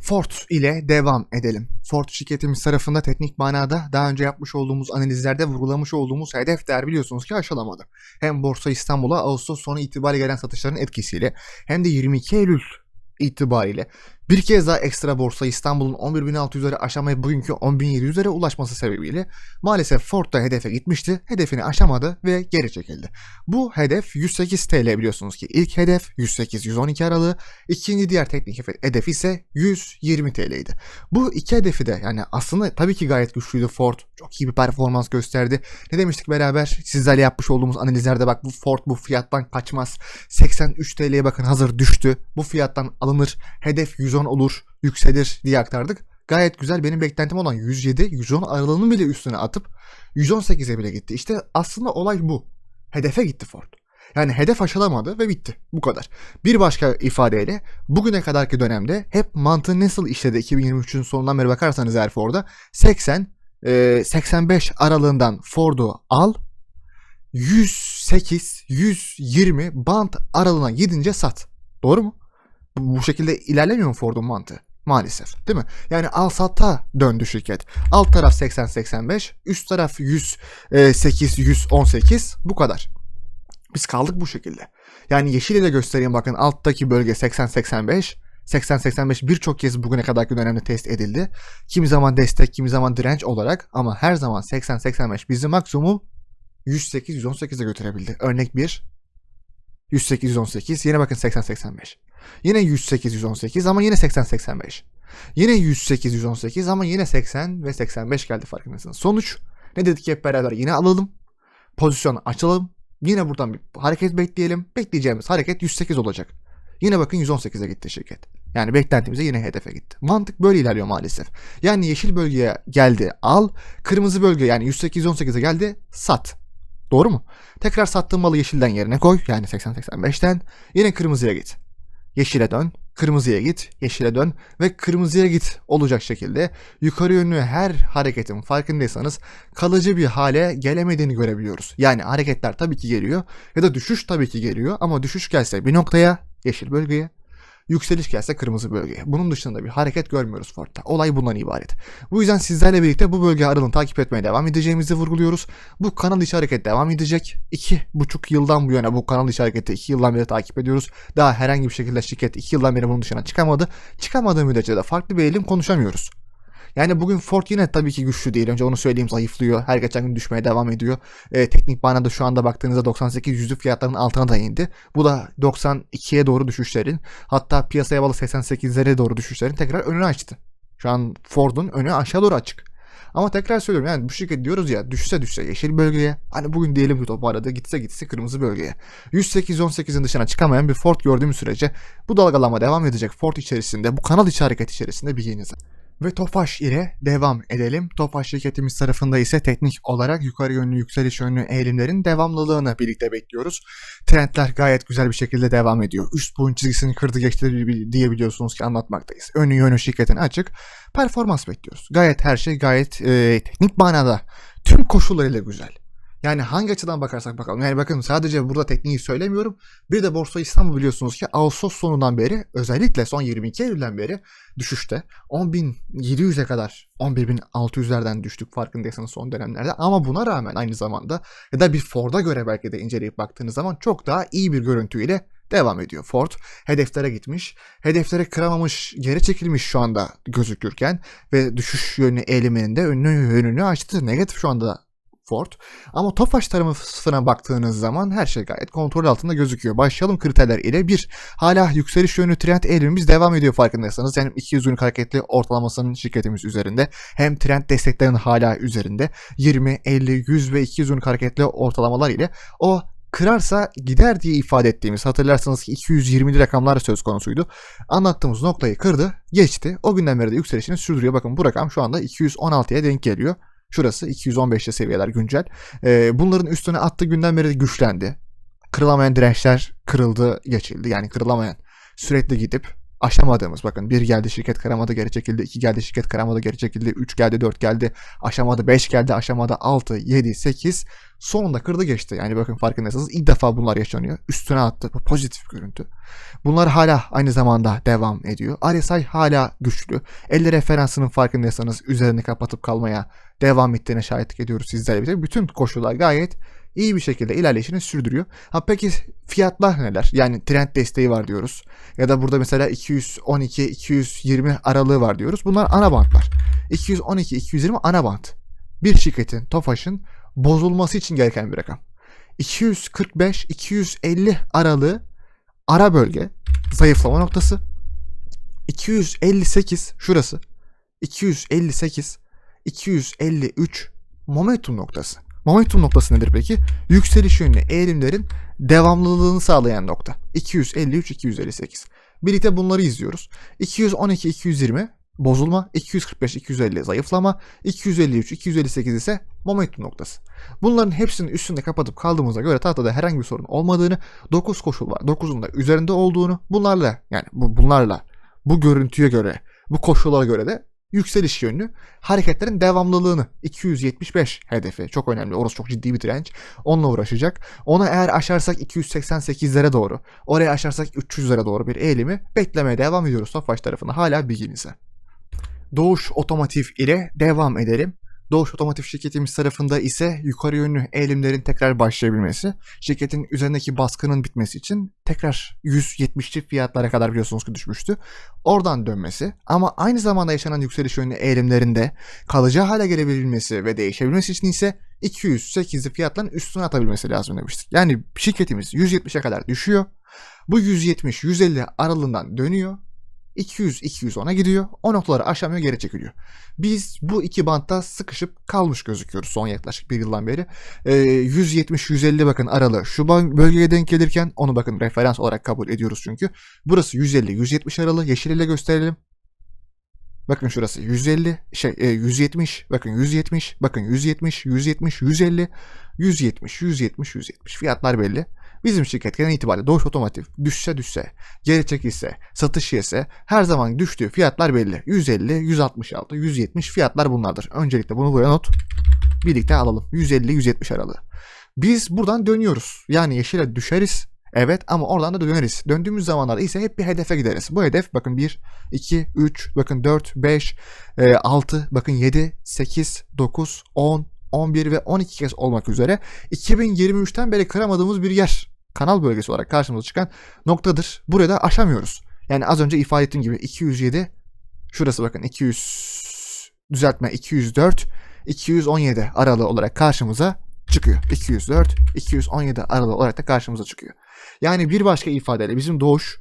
Ford ile devam edelim. Ford şirketimiz tarafında teknik manada daha önce yapmış olduğumuz analizlerde vurgulamış olduğumuz hedef değer biliyorsunuz ki aşılamadı. Hem Borsa İstanbul'a Ağustos sonu itibariyle gelen satışların etkisiyle hem de 22 Eylül itibariyle bir kez daha ekstra Borsa İstanbul'un 11.600'leri aşamayıp bugünkü 10.700'lere ulaşması sebebiyle maalesef Ford da hedefe gitmişti. Hedefini aşamadı ve geri çekildi. Bu hedef 108 TL biliyorsunuz ki ilk hedef 108-112 aralığı, ikinci diğer teknik hedef ise 120 TL'ydi. Bu iki hedefi de yani aslında tabii ki gayet güçlüydü Ford. Çok iyi bir performans gösterdi. Ne demiştik beraber? Sizlerle yapmış olduğumuz analizlerde bak bu Ford bu fiyattan kaçmaz. 83 TL'ye bakın hazır düştü. Bu fiyattan alınır. Hedef 110 olur, yükselir diye aktardık. Gayet güzel benim beklentim olan 107-110 aralığını bile üstüne atıp 118'e bile gitti. İşte aslında olay bu. Hedefe gitti Ford. Yani hedef aşılamadı ve bitti. Bu kadar. Bir başka ifadeyle bugüne kadarki dönemde hep mantığı nasıl işledi 2023'ün sonundan beri bakarsanız eğer Ford'a 80 e, 85 aralığından Ford'u al 108 120 bant aralığına gidince sat. Doğru mu? Bu, şekilde ilerlemiyor mu Ford'un mantığı? Maalesef değil mi? Yani al satta döndü şirket. Alt taraf 80-85, üst taraf 108-118 bu kadar. Biz kaldık bu şekilde. Yani yeşil ile göstereyim bakın alttaki bölge 80-85. 80-85 birçok kez bugüne kadarki dönemde test edildi. Kimi zaman destek, kimi zaman direnç olarak ama her zaman 80-85 bizi maksimum 108-118'e götürebildi. Örnek 1 108-118 yine bakın 80-85. Yine 108-118 ama yine 80-85. Yine 108-118 ama yine 80 ve 85 geldi farkındasınız. Sonuç ne dedik hep beraber yine alalım. Pozisyon açalım. Yine buradan bir hareket bekleyelim. Bekleyeceğimiz hareket 108 olacak. Yine bakın 118'e gitti şirket. Yani beklentimize yine hedefe gitti. Mantık böyle ilerliyor maalesef. Yani yeşil bölgeye geldi al. Kırmızı bölge yani 108-118'e geldi sat. Doğru mu? Tekrar sattığın malı yeşilden yerine koy. Yani 80-85'ten. Yine kırmızıya git. Yeşile dön. Kırmızıya git. Yeşile dön. Ve kırmızıya git olacak şekilde yukarı yönlü her hareketin farkındaysanız kalıcı bir hale gelemediğini görebiliyoruz. Yani hareketler tabii ki geliyor ya da düşüş tabii ki geliyor ama düşüş gelse bir noktaya yeşil bölgeye yükseliş gelse kırmızı bölgeye. Bunun dışında bir hareket görmüyoruz Ford'da. Olay bundan ibaret. Bu yüzden sizlerle birlikte bu bölge aralığını takip etmeye devam edeceğimizi vurguluyoruz. Bu kanal içi hareket devam edecek. İki buçuk yıldan bu yana bu kanal içi hareketi iki yıldan beri takip ediyoruz. Daha herhangi bir şekilde şirket iki yıldan beri bunun dışına çıkamadı. Çıkamadığı müddetçe de farklı bir eğilim konuşamıyoruz. Yani bugün Ford yine tabii ki güçlü değil. Önce onu söyleyeyim zayıflıyor. Her geçen gün düşmeye devam ediyor. E, teknik manada şu anda baktığınızda 98 yüzlük fiyatlarının altına da indi. Bu da 92'ye doğru düşüşlerin hatta piyasaya bağlı 88'lere doğru düşüşlerin tekrar önünü açtı. Şu an Ford'un önü aşağı doğru açık. Ama tekrar söylüyorum yani bu şirket diyoruz ya düşse düşse yeşil bölgeye hani bugün diyelim ki toparladı gitse gitse kırmızı bölgeye. 108-18'in dışına çıkamayan bir Ford gördüğümüz sürece bu dalgalama devam edecek Ford içerisinde bu kanal içi hareket içerisinde bilginize. Ve Tofaş ile devam edelim. Tofaş şirketimiz tarafında ise teknik olarak yukarı yönlü yükseliş yönlü eğilimlerin devamlılığını birlikte bekliyoruz. Trendler gayet güzel bir şekilde devam ediyor. Üst boyun çizgisini kırdı geçti diyebiliyorsunuz ki anlatmaktayız. Önü yönü şirketin açık. Performans bekliyoruz. Gayet her şey gayet e, teknik manada tüm koşullarıyla güzel. Yani hangi açıdan bakarsak bakalım. Yani bakın sadece burada tekniği söylemiyorum. Bir de Borsa İstanbul biliyorsunuz ki Ağustos sonundan beri özellikle son 22 Eylül'den beri düşüşte. 10.700'e kadar 11.600'lerden düştük farkındaysanız son dönemlerde. Ama buna rağmen aynı zamanda ya da bir Ford'a göre belki de inceleyip baktığınız zaman çok daha iyi bir görüntüyle devam ediyor. Ford hedeflere gitmiş, hedeflere kıramamış, geri çekilmiş şu anda gözükürken ve düşüş yönü eğiliminin de önünü, önünü açtı. Negatif şu anda Ford. Ama Tofaş tarafına baktığınız zaman her şey gayet kontrol altında gözüküyor. Başlayalım kriterler ile. Bir, hala yükseliş yönlü trend eğilimimiz devam ediyor farkındaysanız. Yani 200 günlük hareketli ortalamasının şirketimiz üzerinde. Hem trend desteklerinin hala üzerinde. 20, 50, 100 ve 200 günlük hareketli ortalamalar ile o kırarsa gider diye ifade ettiğimiz hatırlarsanız ki 220'li rakamlar söz konusuydu. Anlattığımız noktayı kırdı, geçti. O günden beri de yükselişini sürdürüyor. Bakın bu rakam şu anda 216'ya denk geliyor. Şurası 215'te seviyeler güncel. Ee, bunların üstüne attığı günden beri güçlendi. Kırılamayan dirençler kırıldı, geçildi. Yani kırılamayan sürekli gidip aşamadığımız bakın bir geldi şirket kıramadı geri çekildi, iki geldi şirket kıramadı geri çekildi, üç geldi, dört geldi, aşamadı, beş geldi, aşamadı, altı, yedi, sekiz sonunda kırdı geçti. Yani bakın farkındaysanız ilk defa bunlar yaşanıyor. Üstüne attı. Bu pozitif görüntü. Bunlar hala aynı zamanda devam ediyor. RSI hala güçlü. 50 referansının farkındaysanız üzerini kapatıp kalmaya devam ettiğine şahitlik ediyoruz sizlerle birlikte. Bütün koşullar gayet iyi bir şekilde ilerleyişini sürdürüyor. Ha peki fiyatlar neler? Yani trend desteği var diyoruz. Ya da burada mesela 212-220 aralığı var diyoruz. Bunlar ana bantlar. 212-220 ana bant. Bir şirketin, TOFAŞ'ın bozulması için gereken bir rakam. 245-250 aralığı ara bölge zayıflama noktası. 258 şurası. 258 253 momentum noktası. Momentum noktası nedir peki? Yükseliş yönlü eğilimlerin devamlılığını sağlayan nokta. 253-258. Birlikte bunları izliyoruz. 212-220 bozulma, 245-250 zayıflama, 253-258 ise momentum noktası. Bunların hepsinin üstünde kapatıp kaldığımıza göre tahtada herhangi bir sorun olmadığını, 9 koşul var. 9'un da üzerinde olduğunu, bunlarla yani bu, bunlarla bu görüntüye göre, bu koşullara göre de yükseliş yönlü hareketlerin devamlılığını 275 hedefi çok önemli. Orası çok ciddi bir direnç. Onunla uğraşacak. Ona eğer aşarsak 288'lere doğru, oraya aşarsak 300'lere doğru bir eğilimi beklemeye devam ediyoruz Tofaş tarafında hala bilginize. Doğuş Otomotiv ile devam edelim. Doğuş Otomotiv şirketimiz tarafında ise yukarı yönlü eğilimlerin tekrar başlayabilmesi, şirketin üzerindeki baskının bitmesi için tekrar 170'li fiyatlara kadar biliyorsunuz ki düşmüştü. Oradan dönmesi ama aynı zamanda yaşanan yükseliş yönlü eğilimlerinde kalıcı hale gelebilmesi ve değişebilmesi için ise 208'li fiyatların üstüne atabilmesi lazım demiştik. Yani şirketimiz 170'e kadar düşüyor. Bu 170-150 aralığından dönüyor 200-210'a gidiyor. O noktaları aşamıyor geri çekiliyor. Biz bu iki bantta sıkışıp kalmış gözüküyoruz son yaklaşık bir yıldan beri. Ee, 170-150 bakın aralığı şu bölgeye denk gelirken onu bakın referans olarak kabul ediyoruz çünkü. Burası 150-170 aralığı yeşil ile gösterelim. Bakın şurası 150 şey e, 170 bakın 170 bakın 170 170 150 170 170 170 fiyatlar belli. Bizim şirket genel itibariyle Doğuş Otomotiv düşse düşse, geri çekilse, satış yese her zaman düştüğü fiyatlar belli. 150, 166, 170 fiyatlar bunlardır. Öncelikle bunu buraya not birlikte alalım. 150-170 aralığı. Biz buradan dönüyoruz. Yani yeşile düşeriz. Evet ama oradan da döneriz. Döndüğümüz zamanlarda ise hep bir hedefe gideriz. Bu hedef bakın 1, 2, 3, bakın 4, 5, 6, bakın 7, 8, 9, 10, 11 ve 12 kez olmak üzere 2023'ten beri kıramadığımız bir yer. Kanal bölgesi olarak karşımıza çıkan noktadır. Burada aşamıyoruz. Yani az önce ifade ettiğim gibi 207 şurası bakın 200 düzeltme 204 217 aralığı olarak karşımıza çıkıyor. 204 217 aralığı olarak da karşımıza çıkıyor. Yani bir başka ifadeyle bizim doğuş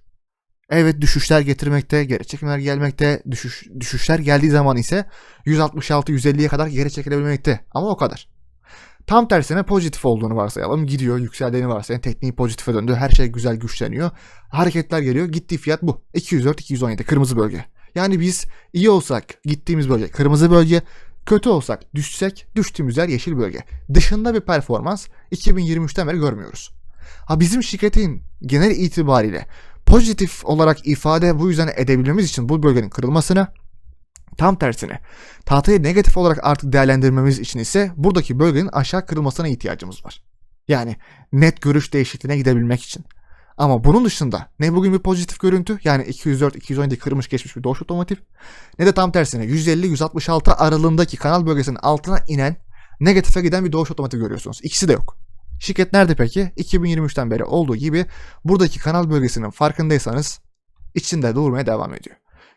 evet düşüşler getirmekte, geri çekimler gelmekte, düşüş, düşüşler geldiği zaman ise 166-150'ye kadar geri çekilebilmekte. Ama o kadar. Tam tersine pozitif olduğunu varsayalım. Gidiyor, yükseldiğini varsayalım. Tekniği pozitife döndü. Her şey güzel güçleniyor. Hareketler geliyor. Gittiği fiyat bu. 204-217 kırmızı bölge. Yani biz iyi olsak gittiğimiz bölge kırmızı bölge, kötü olsak düşsek düştüğümüz yer yeşil bölge. Dışında bir performans 2023'ten beri görmüyoruz. Ha bizim şirketin genel itibariyle pozitif olarak ifade bu yüzden edebilmemiz için bu bölgenin kırılmasını Tam tersine tahtayı negatif olarak artık değerlendirmemiz için ise buradaki bölgenin aşağı kırılmasına ihtiyacımız var. Yani net görüş değişikliğine gidebilmek için. Ama bunun dışında ne bugün bir pozitif görüntü yani 204-217 kırmış geçmiş bir Doğuş Otomotiv ne de tam tersine 150-166 aralığındaki kanal bölgesinin altına inen negatife giden bir Doğuş Otomotiv görüyorsunuz. İkisi de yok. Şirket nerede peki? 2023'ten beri olduğu gibi buradaki kanal bölgesinin farkındaysanız içinde durmaya devam ediyor.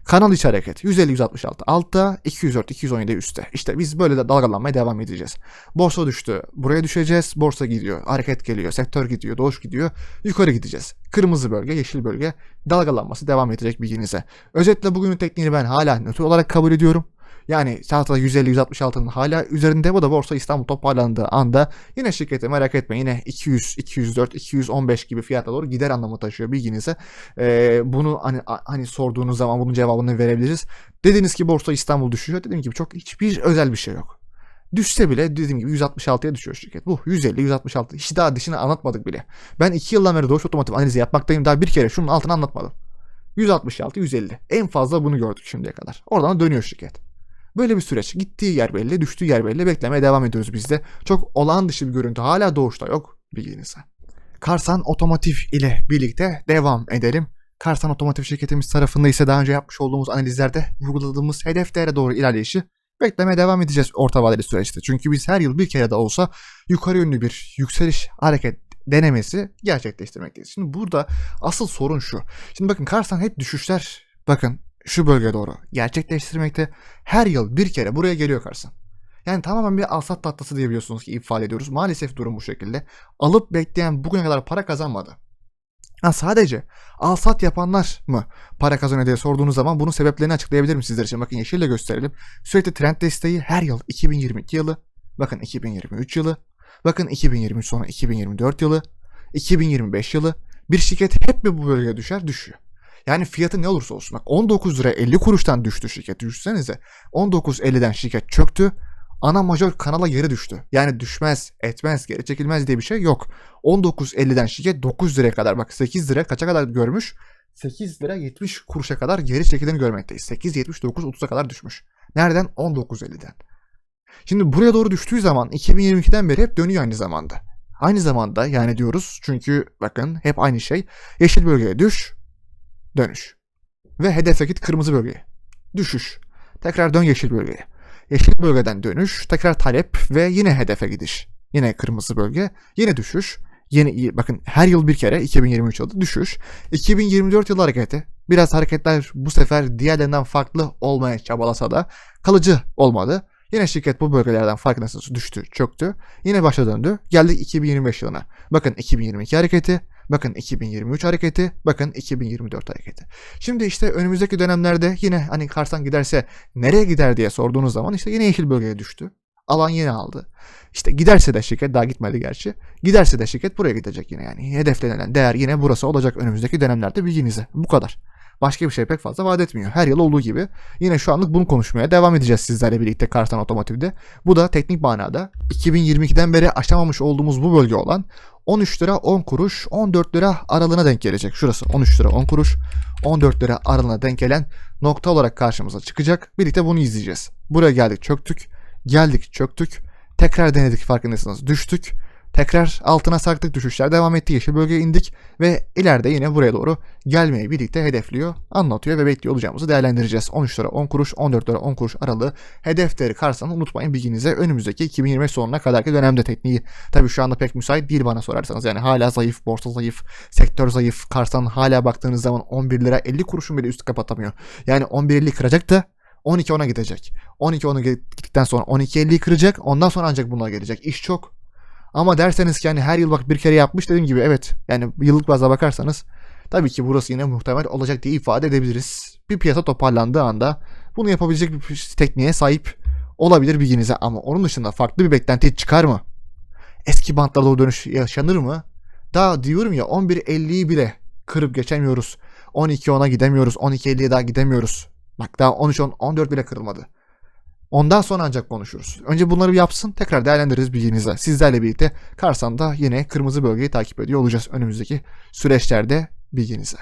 Kanal içi hareket 150-166 altta 204-217 üstte. İşte biz böyle de dalgalanmaya devam edeceğiz. Borsa düştü. Buraya düşeceğiz. Borsa gidiyor. Hareket geliyor. Sektör gidiyor. Doğuş gidiyor. Yukarı gideceğiz. Kırmızı bölge, yeşil bölge dalgalanması devam edecek bilginize. Özetle bugünün tekniğini ben hala nötr olarak kabul ediyorum. Yani tahtada 150-166'nın hala üzerinde bu da Borsa İstanbul toparlandığı anda yine şirketi merak etmeyin yine 200, 204, 215 gibi fiyatla doğru gider anlamı taşıyor bilginize. Ee, bunu hani, hani sorduğunuz zaman bunun cevabını verebiliriz. Dediniz ki Borsa İstanbul düşüyor. Dediğim gibi çok hiçbir özel bir şey yok. Düşse bile dediğim gibi 166'ya düşüyor şirket. Bu 150, 166. Hiç daha dışını anlatmadık bile. Ben 2 yıldan beri Doğuş Otomotiv analizi yapmaktayım. Daha bir kere şunun altını anlatmadım. 166, 150. En fazla bunu gördük şimdiye kadar. Oradan da dönüyor şirket. Böyle bir süreç. Gittiği yer belli, düştüğü yer belli. Beklemeye devam ediyoruz biz de. Çok olağan dışı bir görüntü. Hala doğuşta yok bilginize. Karsan Otomotiv ile birlikte devam edelim. Karsan Otomotiv şirketimiz tarafında ise daha önce yapmış olduğumuz analizlerde vurguladığımız hedeflere doğru ilerleyişi beklemeye devam edeceğiz orta vadeli süreçte. Çünkü biz her yıl bir kere de olsa yukarı yönlü bir yükseliş hareket denemesi gerçekleştirmekteyiz. Şimdi burada asıl sorun şu. Şimdi bakın Karsan hep düşüşler bakın şu bölgeye doğru gerçekleştirmekte. Her yıl bir kere buraya geliyor Karsan. Yani tamamen bir alsat tatlısı diyebiliyorsunuz ki ifade ediyoruz. Maalesef durum bu şekilde. Alıp bekleyen bugüne kadar para kazanmadı. Ha sadece alsat yapanlar mı para kazanıyor diye sorduğunuz zaman bunun sebeplerini açıklayabilirim sizler için. Bakın yeşille gösterelim. Sürekli trend desteği her yıl 2022 yılı, bakın 2023 yılı, bakın 2023 sonra 2024 yılı, 2025 yılı bir şirket hep mi bu bölgeye düşer? Düşüyor. Yani fiyatı ne olursa olsun. Bak 19 lira 50 kuruştan düştü şirket. Düşünsenize 19.50'den şirket çöktü. Ana majör kanala geri düştü. Yani düşmez, etmez, geri çekilmez diye bir şey yok. 19.50'den şirket 9 liraya kadar bak 8 lira kaça kadar görmüş? 8 lira 70 kuruşa kadar geri çekildiğini görmekteyiz. 8.79 30'a kadar düşmüş. Nereden? 19.50'den. Şimdi buraya doğru düştüğü zaman 2022'den beri hep dönüyor aynı zamanda. Aynı zamanda yani diyoruz çünkü bakın hep aynı şey. Yeşil bölgeye düş, dönüş. Ve hedefe git kırmızı bölgeye. Düşüş. Tekrar dön yeşil bölgeye. Yeşil bölgeden dönüş, tekrar talep ve yine hedefe gidiş. Yine kırmızı bölge, yine düşüş. Yeni bakın her yıl bir kere 2023 yılında düşüş. 2024 yılı hareketi. Biraz hareketler bu sefer diğerlerinden farklı olmaya çabalasa da kalıcı olmadı. Yine şirket bu bölgelerden farkındasınız düştü, çöktü. Yine başa döndü. Geldik 2025 yılına. Bakın 2022 hareketi, bakın 2023 hareketi, bakın 2024 hareketi. Şimdi işte önümüzdeki dönemlerde yine hani Karsan giderse nereye gider diye sorduğunuz zaman işte yine yeşil bölgeye düştü. Alan yeni aldı. İşte giderse de şirket daha gitmedi gerçi. Giderse de şirket buraya gidecek yine yani. Hedeflenen değer yine burası olacak önümüzdeki dönemlerde bilginize. Bu kadar. Başka bir şey pek fazla vaat etmiyor. Her yıl olduğu gibi yine şu anlık bunu konuşmaya devam edeceğiz sizlerle birlikte Karsan Otomotiv'de. Bu da teknik manada 2022'den beri aşamamış olduğumuz bu bölge olan 13 lira 10 kuruş 14 lira aralığına denk gelecek. Şurası 13 lira 10 kuruş 14 lira aralığına denk gelen nokta olarak karşımıza çıkacak. Birlikte bunu izleyeceğiz. Buraya geldik çöktük. Geldik çöktük. Tekrar denedik farkındaysanız düştük. Tekrar altına sarktık düşüşler devam etti. Yeşil bölgeye indik ve ileride yine buraya doğru gelmeyi birlikte hedefliyor, anlatıyor ve bekliyor olacağımızı değerlendireceğiz. 13 lira 10 kuruş, 14 lira 10 kuruş aralığı hedefleri karşısında unutmayın bilginize önümüzdeki 2025 sonuna kadarki dönemde tekniği. Tabii şu anda pek müsait değil bana sorarsanız. Yani hala zayıf, borsa zayıf, sektör zayıf. Karsan hala baktığınız zaman 11 lira 50 kuruşun bile üstü kapatamıyor. Yani 11.50 kıracak da 12 ona gidecek. 12 ona gittikten sonra 12.50'yi kıracak. Ondan sonra ancak bunlar gelecek. İş çok. Ama derseniz ki hani her yıl bak bir kere yapmış dediğim gibi evet. Yani yıllık bazda bakarsanız tabii ki burası yine muhtemel olacak diye ifade edebiliriz. Bir piyasa toparlandığı anda bunu yapabilecek bir tekniğe sahip olabilir bilginize ama onun dışında farklı bir beklenti çıkar mı? Eski bantlarda o dönüş yaşanır mı? Daha diyorum ya 11.50'yi bile kırıp geçemiyoruz. 12.10'a gidemiyoruz. 12.50'ye daha gidemiyoruz. Bak daha 13.10, 14 bile kırılmadı. Ondan sonra ancak konuşuruz. Önce bunları yapsın tekrar değerlendiririz bilginize. Sizlerle birlikte Karsan'da yine kırmızı bölgeyi takip ediyor olacağız önümüzdeki süreçlerde bilginize.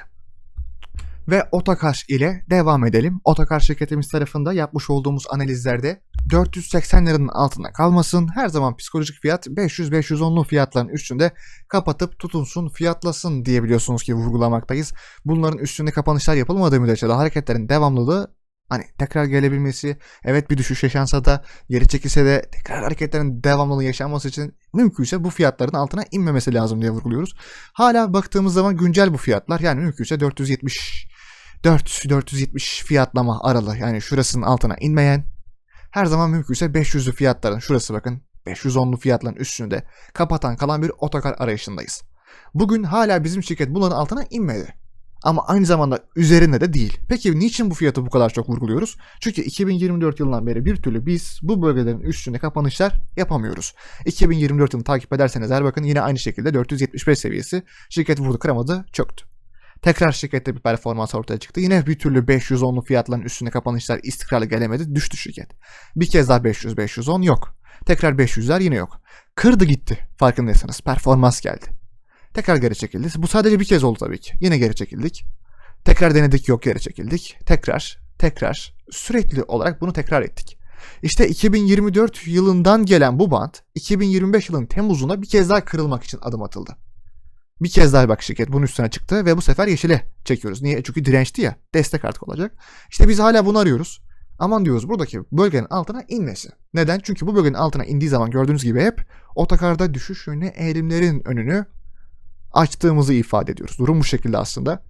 Ve Otokar ile devam edelim. Otokar şirketimiz tarafında yapmış olduğumuz analizlerde 480 liranın altında kalmasın. Her zaman psikolojik fiyat 500-510'lu fiyatların üstünde kapatıp tutunsun, fiyatlasın diyebiliyorsunuz ki vurgulamaktayız. Bunların üstünde kapanışlar yapılmadığı müddetçe de hareketlerin devamlılığı Hani tekrar gelebilmesi, evet bir düşüş yaşansa da geri çekilse de tekrar hareketlerin devamlılığı yaşanması için mümkünse bu fiyatların altına inmemesi lazım diye vurguluyoruz. Hala baktığımız zaman güncel bu fiyatlar yani mümkünse 470 4 470 fiyatlama aralığı yani şurasının altına inmeyen her zaman mümkünse 500'lü fiyatların şurası bakın 510'lu fiyatların üstünde kapatan kalan bir otokar arayışındayız. Bugün hala bizim şirket bunların altına inmedi. Ama aynı zamanda üzerinde de değil. Peki niçin bu fiyatı bu kadar çok vurguluyoruz? Çünkü 2024 yılından beri bir türlü biz bu bölgelerin üstünde kapanışlar yapamıyoruz. 2024 yılını takip ederseniz eğer bakın yine aynı şekilde 475 seviyesi şirket vurdu kıramadı çöktü. Tekrar şirkette bir performans ortaya çıktı. Yine bir türlü 510'lu fiyatların üstüne kapanışlar istikrarlı gelemedi. Düştü şirket. Bir kez daha 500-510 yok. Tekrar 500'ler yine yok. Kırdı gitti farkındaysanız. Performans geldi. Tekrar geri çekildi. Bu sadece bir kez oldu tabii ki. Yine geri çekildik. Tekrar denedik yok geri çekildik. Tekrar, tekrar sürekli olarak bunu tekrar ettik. İşte 2024 yılından gelen bu bant 2025 yılının Temmuz'unda bir kez daha kırılmak için adım atıldı. Bir kez daha bak şirket bunun üstüne çıktı ve bu sefer yeşile çekiyoruz. Niye? Çünkü dirençti ya. Destek artık olacak. İşte biz hala bunu arıyoruz. Aman diyoruz buradaki bölgenin altına inmesi. Neden? Çünkü bu bölgenin altına indiği zaman gördüğünüz gibi hep otokarda düşüş yönlü eğilimlerin önünü açtığımızı ifade ediyoruz. Durum bu şekilde aslında.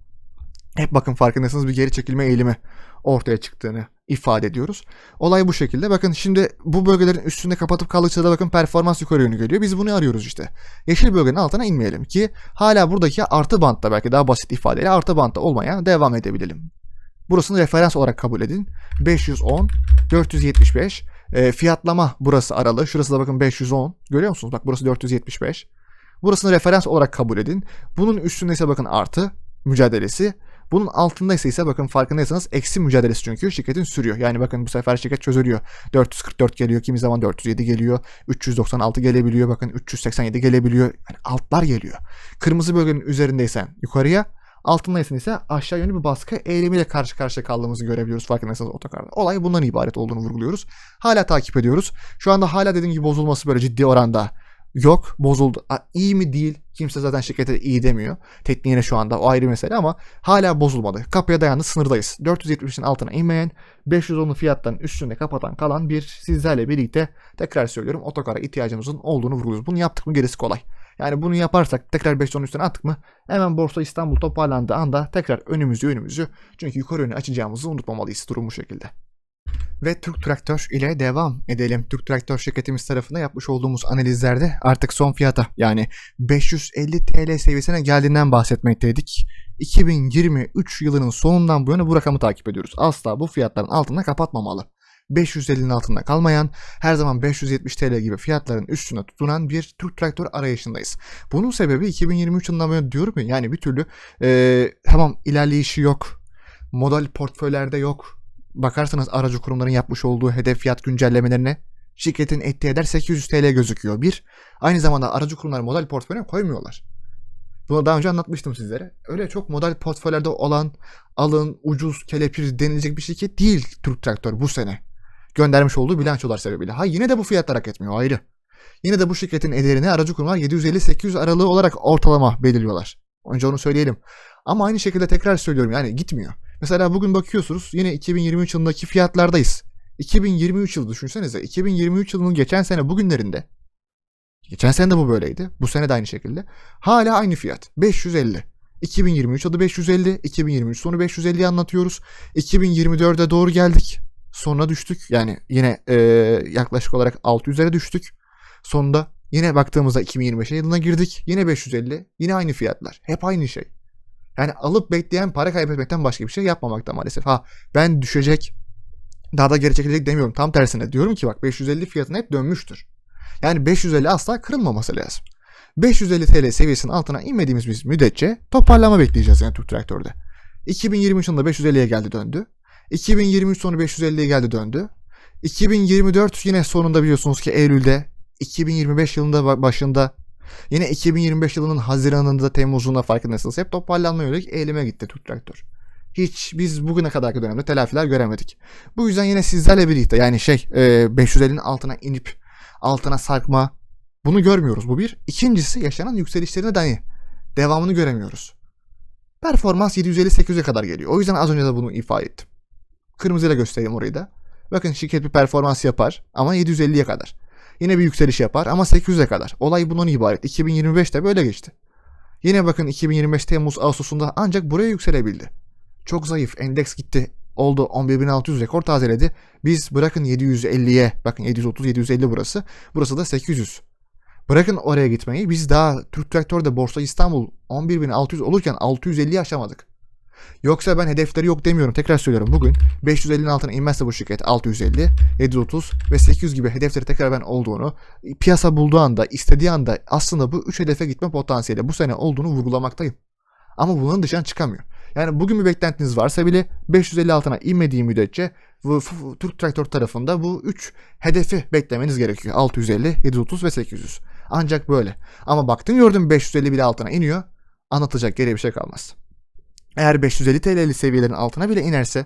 Hep bakın farkındaysanız bir geri çekilme eğilimi ortaya çıktığını ifade ediyoruz. Olay bu şekilde. Bakın şimdi bu bölgelerin üstünde kapatıp kaldıkça da bakın performans yukarı yönlü geliyor. Biz bunu arıyoruz işte. Yeşil bölgenin altına inmeyelim ki hala buradaki artı bantta belki daha basit ifadeyle artı bantta olmaya devam edebilelim. Burasını referans olarak kabul edin. 510, 475. E, fiyatlama burası aralı. Şurası da bakın 510. Görüyor musunuz? Bak burası 475. Burasını referans olarak kabul edin. Bunun üstünde ise bakın artı mücadelesi. Bunun altındaysa ise bakın farkındaysanız eksi mücadelesi çünkü şirketin sürüyor. Yani bakın bu sefer şirket çözülüyor. 444 geliyor, kimi zaman 407 geliyor, 396 gelebiliyor, bakın 387 gelebiliyor. Yani altlar geliyor. Kırmızı bölgenin üzerindeysen yukarıya, altındaysan ise aşağı yönlü bir baskı eğilimiyle karşı karşıya kaldığımızı görebiliyoruz farkındaysanız otokarda. Olay bundan ibaret olduğunu vurguluyoruz. Hala takip ediyoruz. Şu anda hala dediğim gibi bozulması böyle ciddi oranda yok bozuldu. A, iyi mi değil kimse zaten şirkete iyi demiyor. Tekniğine şu anda o ayrı mesele ama hala bozulmadı. Kapıya dayandı sınırdayız. 470'in altına inmeyen 510'lu fiyattan üstünde kapatan kalan bir sizlerle birlikte tekrar söylüyorum otokara ihtiyacımızın olduğunu vurguluyoruz. Bunu yaptık mı gerisi kolay. Yani bunu yaparsak tekrar 510'un üstüne attık mı hemen Borsa İstanbul toparlandığı anda tekrar önümüzü önümüzü çünkü yukarı yönü açacağımızı unutmamalıyız durum bu şekilde. Ve Türk Traktör ile devam edelim. Türk Traktör şirketimiz tarafında yapmış olduğumuz analizlerde artık son fiyata yani 550 TL seviyesine geldiğinden bahsetmekteydik. 2023 yılının sonundan bu yana bu rakamı takip ediyoruz. Asla bu fiyatların altında kapatmamalı. 550'nin altında kalmayan, her zaman 570 TL gibi fiyatların üstüne tutunan bir Türk traktör arayışındayız. Bunun sebebi 2023 yılından böyle diyorum ya yani bir türlü ee, tamam ilerleyişi yok, model portföylerde yok, bakarsanız aracı kurumların yapmış olduğu hedef fiyat güncellemelerine şirketin ettiği eder 800 TL gözüküyor. Bir, aynı zamanda aracı kurumlar model portföyüne koymuyorlar. Bunu daha önce anlatmıştım sizlere. Öyle çok model portföylerde olan alın, ucuz, kelepir denilecek bir şirket değil Türk Traktör bu sene. Göndermiş olduğu bilançolar sebebiyle. Ha yine de bu fiyatlar hak etmiyor ayrı. Yine de bu şirketin ederini aracı kurumlar 750-800 aralığı olarak ortalama belirliyorlar. Önce onu söyleyelim. Ama aynı şekilde tekrar söylüyorum yani gitmiyor. Mesela bugün bakıyorsunuz yine 2023 yılındaki fiyatlardayız. 2023 yılı düşünsenize. 2023 yılının geçen sene bugünlerinde. Geçen sene de bu böyleydi. Bu sene de aynı şekilde. Hala aynı fiyat. 550. 2023 adı 550. 2023 sonu 550 anlatıyoruz. 2024'e doğru geldik. Sonra düştük. Yani yine e, yaklaşık olarak 600'lere düştük. Sonunda yine baktığımızda 2025 yılına girdik. Yine 550. Yine aynı fiyatlar. Hep aynı şey. Yani alıp bekleyen para kaybetmekten başka bir şey yapmamakta maalesef. Ha ben düşecek daha da geri çekilecek demiyorum. Tam tersine diyorum ki bak 550 fiyatına hep dönmüştür. Yani 550 asla kırılmaması lazım. 550 TL seviyesinin altına inmediğimiz biz müddetçe toparlama bekleyeceğiz yani Türk Traktör'de. 2023 yılında 550'ye geldi döndü. 2023 sonu 550'ye geldi döndü. 2024 yine sonunda biliyorsunuz ki Eylül'de 2025 yılında başında Yine 2025 yılının Haziran'ında Temmuz'unda farkındaysanız hep toparlanma yönelik eğilime gitti Türk Traktör. Hiç biz bugüne kadarki dönemde telafiler göremedik. Bu yüzden yine sizlerle birlikte yani şey 550'nin altına inip altına sarkma bunu görmüyoruz bu bir. İkincisi yaşanan yükselişlerine dahi devamını göremiyoruz. Performans 750-800'e kadar geliyor. O yüzden az önce de bunu ifade ettim. Kırmızıyla göstereyim orayı da. Bakın şirket bir performans yapar ama 750'ye kadar. Yine bir yükseliş yapar ama 800'e kadar. Olay bundan ibaret. 2025'te böyle geçti. Yine bakın 2025 Temmuz Ağustos'unda ancak buraya yükselebildi. Çok zayıf. Endeks gitti. Oldu 11.600 rekor tazeledi. Biz bırakın 750'ye bakın 730 750 burası. Burası da 800. Bırakın oraya gitmeyi. Biz daha Türk Traktör'de Borsa İstanbul 11.600 olurken 650'yi aşamadık. Yoksa ben hedefleri yok demiyorum. Tekrar söylüyorum. Bugün 550'nin altına inmezse bu şirket 650, 730 ve 800 gibi hedefleri tekrar ben olduğunu, piyasa bulduğu anda, istediği anda aslında bu 3 hedefe gitme potansiyeli bu sene olduğunu vurgulamaktayım. Ama bunun dışına çıkamıyor. Yani bugün bir beklentiniz varsa bile 550 altına inmediği müddetçe bu Türk Traktör tarafında bu 3 hedefi beklemeniz gerekiyor. 650, 730 ve 800. Ancak böyle. Ama baktın gördün 550 bile altına iniyor. Anlatacak geriye bir şey kalmaz. Eğer 550 TL'li seviyelerin altına bile inerse